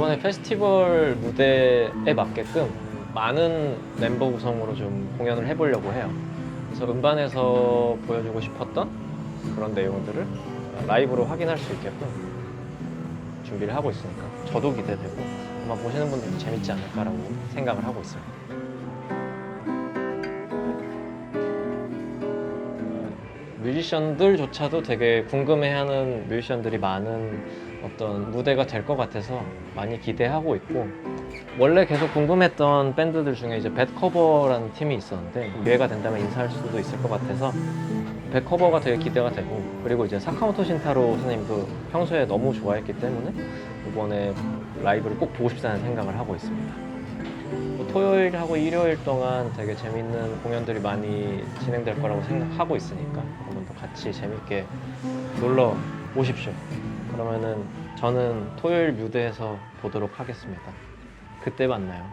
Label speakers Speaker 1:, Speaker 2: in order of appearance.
Speaker 1: 이번에 페스티벌 무대에 맞게끔 많은 멤버 구성으로 좀 공연을 해보려고 해요. 그래서 음반에서 보여주고 싶었던 그런 내용들을 라이브로 확인할 수 있게끔 준비를 하고 있으니까 저도 기대되고 아마 보시는 분들도 재밌지 않을까라고 생각을 하고 있어요. 뮤지션들조차도 되게 궁금해하는 뮤지션들이 많은 어떤 무대가 될 것 같아서 많이 기대하고 있고 원래 계속 궁금했던 밴드들 중에 이제 뱃커버라는 팀이 있었는데 기회가 된다면 인사할 수도 있을 것 같아서 뱃커버가 되게 기대가 되고 그리고 이제 사카모토 신타로 선생님도 평소에 너무 좋아했기 때문에 이번에 라이브를 꼭 보고 싶다는 생각을 하고 있습니다. 뭐 토요일하고 일요일 동안 되게 재밌는 공연들이 많이 진행될 거라고 생각하고 있으니까 여러분도 같이 재밌게 놀러 오십시오. 그러면은 저는 토요일 무대에서 보도록 하겠습니다. 그때 만나요.